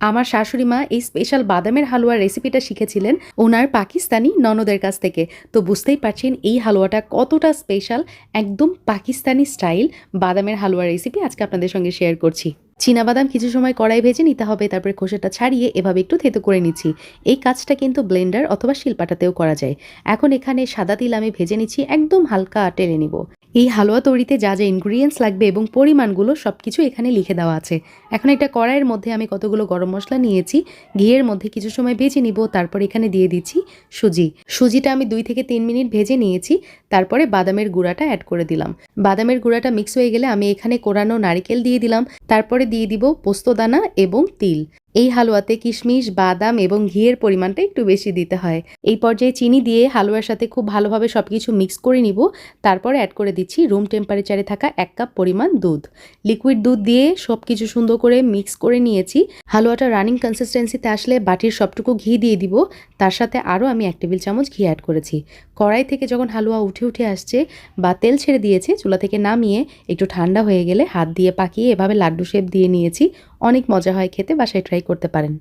আমার শাশুড়ি মা এই স্পেশাল বাদামের হালুয়ার রেসিপিটা শিখেছিলেন ওনার পাকিস্তানি ননদের কাছ থেকে। তো বুঝতেই পারছেন এই হালুয়াটা কতটা স্পেশাল একদম পাকিস্তানি স্টাইল বাদামের হালুয়ার রেসিপি আজকে আপনাদের সঙ্গে শেয়ার করছি। বাদাম কিছু সময় কড়াই ভেজে নিতে হবে, তারপরে খোসাটা ছাড়িয়ে এভাবে একটু থেতো করে নিচ্ছি। এই কাজটা কিন্তু ব্লেন্ডার অথবা শিলপাটাতেও করা যায়। এখন এখানে সাদা তিল আমি ভেজে নিচ্ছি, একদম হালকা টেলে নিব। এই হালুয়া তৈরিতে যা যা ইনগ্রিডিয়েন্টস লাগবে এবং পরিমাণগুলো সব কিছু এখানে লিখে দেওয়া আছে। এখন একটা কড়াইয়ের মধ্যে আমি কতগুলো গরম মশলা নিয়েছি, ঘিয়ের মধ্যে কিছু সময় ভেজে নিব, তারপর এখানে দিয়ে দিচ্ছি সুজি। সুজিটা আমি দুই থেকে তিন মিনিট ভেজে নিয়েছি, তারপরে বাদামের গুঁড়াটা অ্যাড করে দিলাম। বাদামের গুঁড়াটা মিক্স হয়ে গেলে আমি এখানে কোরানো নারিকেল দিয়ে দিলাম, তারপরে দিয়ে দিব পোস্তদানা এবং তিল। এই হালুয়াতে কিশমিশ, বাদাম এবং ঘিয়ের পরিমাণটা একটু বেশি দিতে হয়। এই পর্যায়ে চিনি দিয়ে হালুয়ার সাথে খুব ভালোভাবে সব কিছু মিক্স করে নিব। তারপরে অ্যাড করে দিচ্ছি রুম টেম্পারেচারে থাকা এক কাপ পরিমাণ দুধ। লিকুইড দুধ দিয়ে সব কিছু সুন্দর করে মিক্স করে নিয়েছি। হালুয়াটা রানিং কনসিস্টেন্সিতে আসলে বাটির সবটুকু ঘি দিয়ে দিব। তার সাথে আরও আমি এক টেবিল চামচ ঘি অ্যাড করেছি। কড়াই থেকে যখন হালুয়া উঠে উঠে আসছে বা তেল ছেড়ে দিয়েছে, চুলা থেকে নামিয়ে একটু ঠান্ডা হয়ে গেলে হাত দিয়ে পাকিয়ে এভাবে লাড্ডু শেপ দিয়ে নিয়েছি। অনেক মজা হয় খেতে বাসায় ট্রাই করতে পারেন।